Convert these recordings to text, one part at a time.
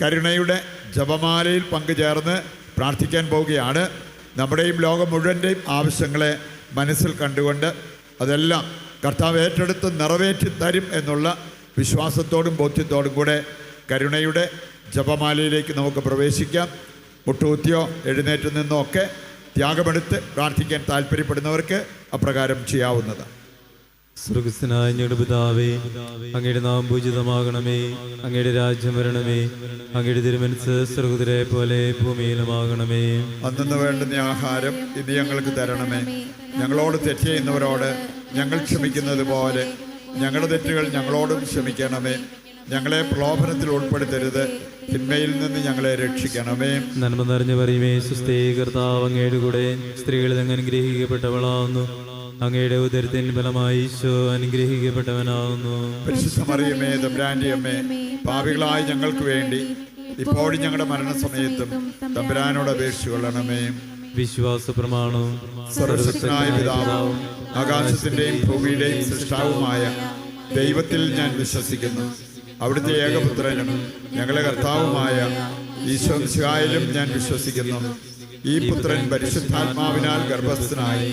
കരുണയുടെ ജപമാലയിൽ പങ്കുചേർന്ന് പ്രാർത്ഥിക്കാൻ പോവുകയാണ്. നമ്മുടെയും ലോകം മുഴുവന്റെയും ആവശ്യങ്ങളെ മനസ്സിൽ കണ്ടുകൊണ്ട് അതെല്ലാം കർത്താവ് ഏറ്റെടുത്ത് നിറവേറ്റി തരും എന്നുള്ള വിശ്വാസത്തോടും ബോധ്യത്തോടും കൂടെ കരുണയുടെ ജപമാലയിലേക്ക് നമുക്ക് പ്രവേശിക്കാം. മുട്ടുകുത്തിയോ എഴുന്നേറ്റ് നിന്നോ ഒക്കെ ത്യാഗമെടുത്ത് പ്രാർത്ഥിക്കാൻ താല്പര്യപ്പെടുന്നവർക്ക് അപ്രകാരം ചെയ്യാവുന്നതാണ്. സ്വർഗസ്നായ ഞങ്ങളുടെ പിതാവേ അങ്ങയുടെ നാം പൂജിതമാകണമേ അങ്ങയുടെ രാജ്യം വരണമേ അങ്ങയുടെ തിരുമനസ് സ്വർഗത്തിലെ പോലെ ഭൂമിയിലുമാകണമേ. അന്നു വേണ്ടുന്ന ആഹാരം ഇത് ഞങ്ങൾക്ക് തരണമേ. ഞങ്ങളോട് തെറ്റ് ചെയ്യുന്നവരോട് ഞങ്ങൾ ക്ഷമിക്കുന്നത് പോലെ ഞങ്ങളുടെ തെറ്റുകൾ ഞങ്ങളോടും ക്ഷമിക്കണമേ. ഞങ്ങളെ പ്രലോഭനത്തിൽ ഉൾപ്പെടുത്തരുത്. തിന്മയിൽ നിന്ന് ഞങ്ങളെ രക്ഷിക്കണമേ. നന്മ നിറഞ്ഞു പറയുമേ സുസ്ഥീകർത്താവങ്ങയുടെ അങ്ങയുടെ കൂടെ സ്ത്രീകളിൽ അങ്ങനെ അനുഗ്രഹിക്കപ്പെട്ടവളാവുന്നു. അങ്ങയുടെ ഉദരത്തിൻ ഫലമായി ഈശോ അനുഗ്രഹിക്കപ്പെട്ടവനാകുന്നു. പരിശുദ്ധ മറിയമേ തമ്പുരാന്റെ അമ്മേ പാപികളായ ഞങ്ങൾക്ക് വേണ്ടി ഇപ്പോഴും ഞങ്ങളുടെ മരണസമയത്തും തമ്പുരാനോട് അപേക്ഷിച്ചു കൊള്ളണമേ. വിശ്വാസ പ്രമാണവും സർവശക്തനായ പിതാവും ആകാശത്തിന്റെയും ഭൂമിയുടെയും സൃഷ്ടാവുമായ ദൈവത്തിൽ ഞാൻ വിശ്വസിക്കുന്നു. അവിടുത്തെ ഏകപുത്രനും ഞങ്ങളെ കർത്താവുമായ ഈശോംശായാലും ഞാൻ വിശ്വസിക്കുന്നു. ഈ പുത്രൻ പരിശുദ്ധാത്മാവിനാൽ ഗർഭസ്ഥനായി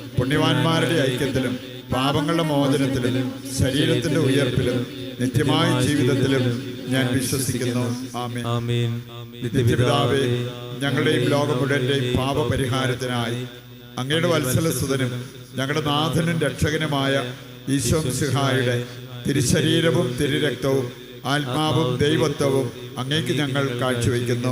പുണ്യവാന്മാരുടെ ഐക്യത്തിലും പാപങ്ങളുടെ മോചനത്തിലും ശരീരത്തിന്റെ ഉയർപ്പിലും നിത്യമായ ജീവിതത്തിലും ഞാൻ വിശ്വസിക്കുന്നു. ആമേൻ. നിത്യപിതാവേ ഞങ്ങളുടെയും ലോകം മുഴുവന്റെയും പാപപരിഹാരത്തിനായി അങ്ങയുടെ വത്സല വത്സലസുതനും ഞങ്ങളുടെ നാഥനും രക്ഷകനുമായ ഈശോ സിഹായുടെ തിരുശരീരവും തിരുരക്തവും ആത്മാവും ദൈവത്വവും അങ്ങേക്ക് ഞങ്ങൾ കാഴ്ചവെക്കുന്നു.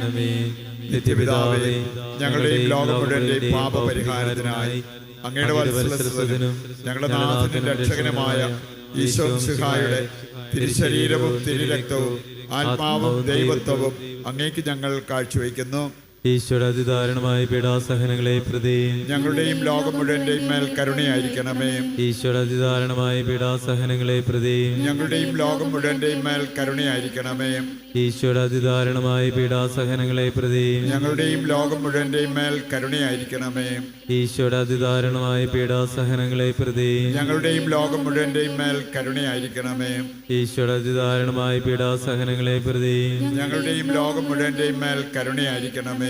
നിത്യപിതാവേ ഞങ്ങളുടെയും ലോകം മുഴുവന്റെയും പാപപരിഹാരത്തിനായി അങ്ങയുടെ വത്സലസുതനും ഞങ്ങളുടെ നാഥത്തിന്റെ രക്ഷകനുമായ ഈശോ സിഹായുടെ തിരുശരീരവും തിരുരക്തവും ആത്മാവും ദൈവത്വവും അങ്ങേക്ക് ഞങ്ങൾ കാഴ്ചവെക്കുന്നു ഈശ്വര അതിദാരുണമായ പീഡാസഹനങ്ങളെ പ്രതി ഞങ്ങളുടെയും ലോകം മുഴുവന്റെയും മേൽ കരുണയായിരിക്കണമേ. ഈശ്വര അതിദാരുണമായ പീഡാസഹനങ്ങളെ പ്രതി ഞങ്ങളുടെയും ലോകം മുഴുവന്റെയും മേൽ കരുണയായിരിക്കണമേ. ഈശ്വര അതിദാരുണമായ പീഡാസഹനങ്ങളെ പ്രതി ഞങ്ങളുടെയും ലോകം മുഴുവന്റെയും മേൽ കരുണയായിരിക്കണമേ. ഈശ്വര അതിദാരുണമായ പീഡാസഹനങ്ങളെ പ്രതി ഞങ്ങളുടെയും ലോകം മുഴുവന്റെയും മേൽ കരുണയായിരിക്കണമേ. ഈശ്വര അതിദാരുണമായ പീഡാസഹനങ്ങളെ പ്രതി ഞങ്ങളുടെയും ലോകം മുഴുവന്റെയും മേൽ കരുണയായിരിക്കണമേ.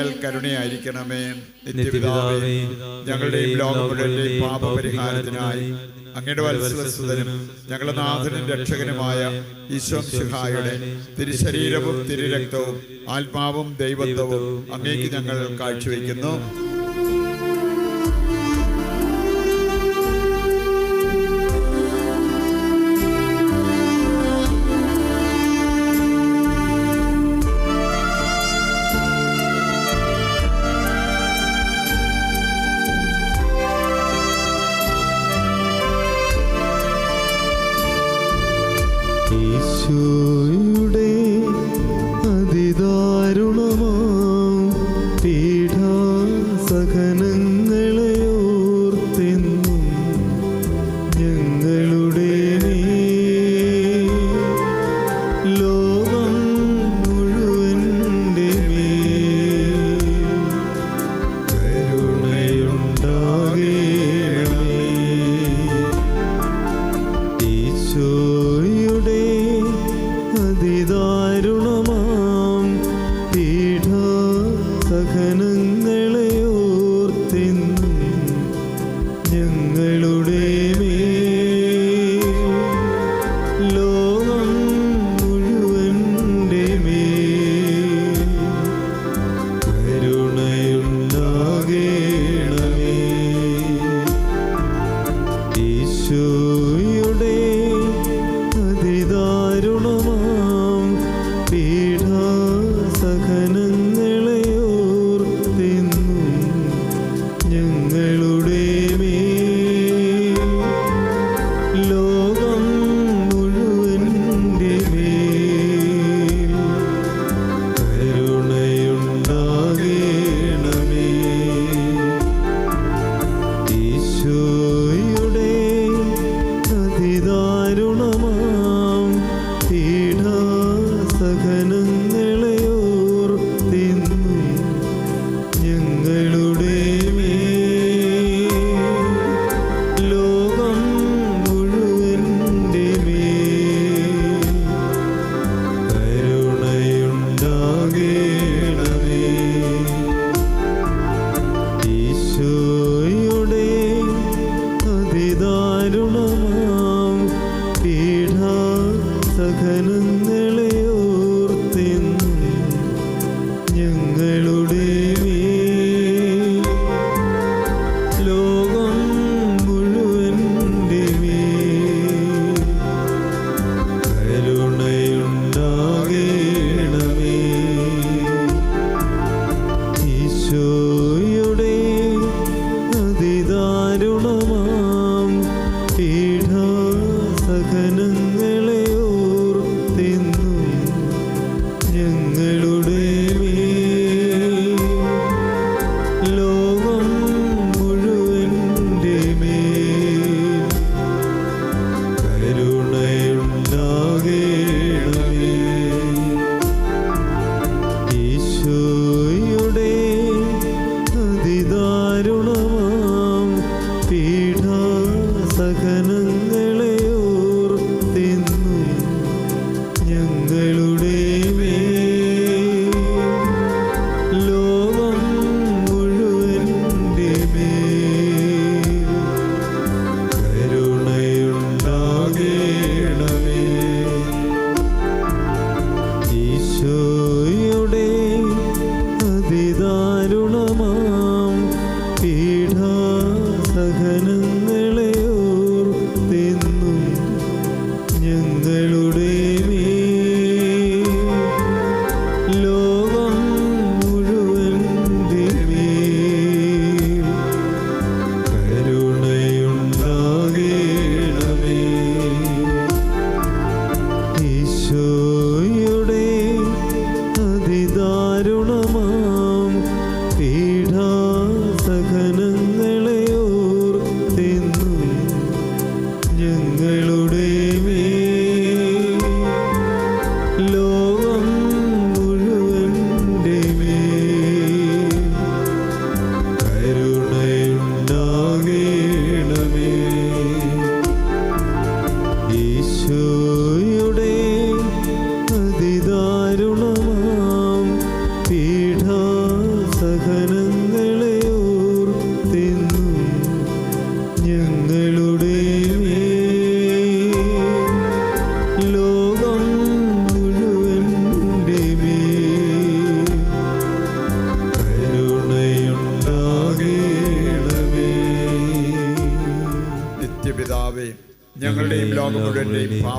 കരുണയായിരിക്കണമേ. നിത്യപിതാവേ ഞങ്ങളുടെയും ലോകം മുഴുവന്റെയും പാപപരിഹാരത്തിനായി അങ്ങയുടെ വത്സലസുതനും ഞങ്ങളുടെ നാഥനും രക്ഷകനുമായ ഈശ്വം ശിഹായുടെ തിരുശരീരവും തിരുരക്തവും ആത്മാവും ദൈവത്വവും അങ്ങേക്ക് ഞങ്ങൾ കാഴ്ചവെക്കുന്നു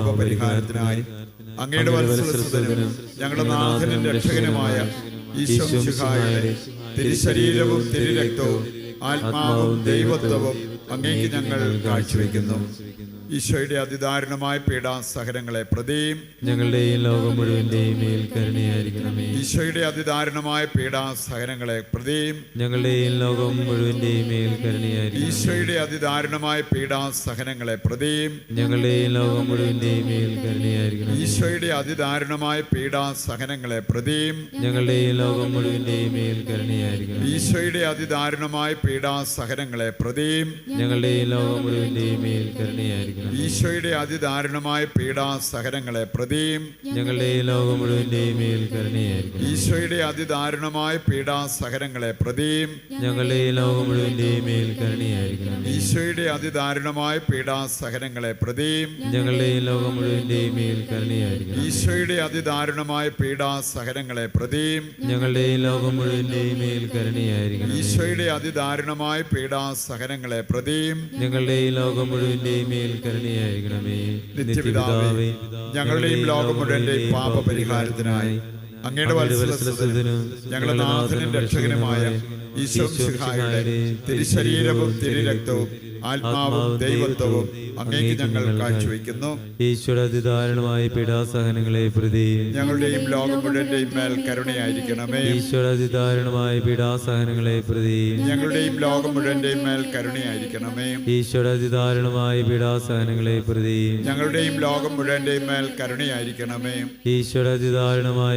പാപപരിഹാരത്തിനായി അങ്ങയുടെ വത്സലസുതനും ഞങ്ങളുടെ നാഥനും രക്ഷകനുമായ ഈശോ തിരുശരീരവും തിരുരക്തവും ആത്മാവും ദൈവത്വവും അങ്ങേക്ക് ഞങ്ങൾ കാഴ്ചവെക്കുന്നു. ഈശോയുടെ അതിദാരുണമായ പീഡാസഹനങ്ങളെ പ്രതിയും ഞങ്ങളുടെയും ലോകം മുഴുവന്റെയും മേൽ കരുണയായിരിക്കണമേ. ഈശോയുടെ അതിദാരുണമായ പീഡാസഹനങ്ങളെ പ്രതിയും ഞങ്ങളുടെയും ലോകം മുഴുവന്റെയും മേൽ ഈശോയുടെ അതിദാരുണമായ പീഡാസഹനങ്ങളെ പ്രതിയും ഞങ്ങളുടെയും ലോകം മുഴുവന്റെയും മേൽ ഈശോയുടെ അതിദാരുണമായ പീഡാസഹനങ്ങളെ പ്രതിയും ഞങ്ങളുടെ ഈ ലോകം മുഴുവന്റെയും മേൽ ഈശോയുടെ അതിദാരുണമായ പീഡാസഹനങ്ങളെ പ്രതിയും ഞങ്ങളുടെയും ലോകം മുഴുവന്റെയും മേൽ ഈശോയുടെ അതിദാരുണമായ പീഡാസഹനങ്ങളെ പ്രതിയും ഞങ്ങളുടെ ഈ ലോകം മുഴുവന്റെയും മേൽ കരുണയായിരിക്കണം. ഈശോയുടെ അതിദാരുണമായ പീഡാസഹനങ്ങളെ പ്രതിയും ഞങ്ങളുടെ ഈ ലോകം മേൽ കരുണയായിരിക്കണം. ഈശോയുടെ അതിദാരുണമായ പീഡാസഹനങ്ങളെ പ്രതിയും ഞങ്ങളുടെ ഈ ലോകം മേൽ കരുണയായിരിക്കണം. ഈശോയുടെ അതിദാരുണമായ പീഡാസഹനങ്ങളെ പ്രതിയും ഞങ്ങളുടെ ലോകം മുഴുവന്റെയും മേൽ കരുണയായിരിക്കണം ഈശോയുടെ അതിദാരുണമായ പീഡാസഹനങ്ങളെ പ്രതിയും ഞങ്ങളുടെ ലോകം മുഴുവന്റെയും മേൽ കരുണയായിരിക്കണമേ. നിത്യപിതാവേ ഞങ്ങളുടെയും ലോകം മുഴുവന്റെയും പാപപരിഹാരത്തിനായി അങ്ങയുടെ വത്സലസ്വതനും ഞങ്ങളുടെ നാഥനും രക്ഷകനുമായ ഈശോ സിഹായുടെ തിരുശരീരവും തിരുരക്തവും ആത്മാവും ദൈവത്വവും അങ്ങേക്ക് ഞങ്ങൾ കാഴ്ചവെക്കുന്നു. ഈശ്വര അതിദാരുണമായ പീഡാസഹനങ്ങളെ പ്രതി ഞങ്ങളുടെയും ലോകം മുഴുവന്റെയും മേൽ കരുണയായിരിക്കണമേ. ഈശ്വര അതിദാരുണമായ പീഡാസഹനങ്ങളെ പ്രതി ഞങ്ങളുടെയും ലോകം മുഴുവന്റെയും മേൽ കരുണയായിരിക്കണമേ. ഈശ്വര അതിദാരുണമായ പീഡാസഹനങ്ങളെ പ്രതി ഞങ്ങളുടെയും ലോകം മുഴുവന്റെയും മേൽ കരുണയായിരിക്കണമേ. ഈശ്വര അതിദാരുണമായ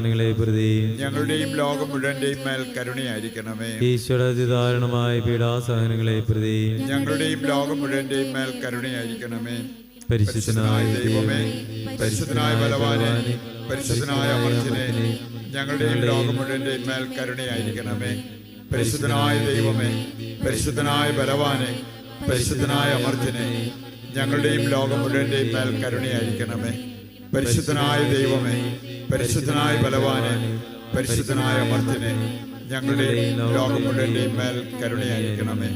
പീഡാസഹനങ്ങളെ പ്രതി ഞങ്ങളുടെയും ലോകം മുഴുവന്റെയും മേൽ കരുണയായിരിക്കണമേ. ഈശ്വര അതിദാരുണമായ പീഡാസഹനങ്ങളെ പ്രതി ഞങ്ങളുടെയും ലോകം മുഴുവന്റെയും മേൽ കരുണയായിരിക്കണമേ. പരിശുദ്ധനായ ദൈവമേ പരിശുദ്ധനായ ബലവാനെ പരിശുദ്ധനായ അമർജനെ ഞങ്ങളുടെയും ലോകം മുഴുവന്റെയും മേൽ കരുണയായിരിക്കണമേ. പരിശുദ്ധനായ ദൈവമേ പരിശുദ്ധനായ ബലവാനെ പരിശുദ്ധനായ അമർജനെ ഞങ്ങളുടെയും ലോകം മുഴുവന്റെയും മേൽ കരുണയായിരിക്കണമേ. പരിശുദ്ധനായ ദൈവമേ പരിശുദ്ധനായ ബലവാനെ പരിശുദ്ധനായ അമർത്തിനെ ഞങ്ങളുടെയും ലോകം മേൽ കരുണയായിരിക്കണമേ.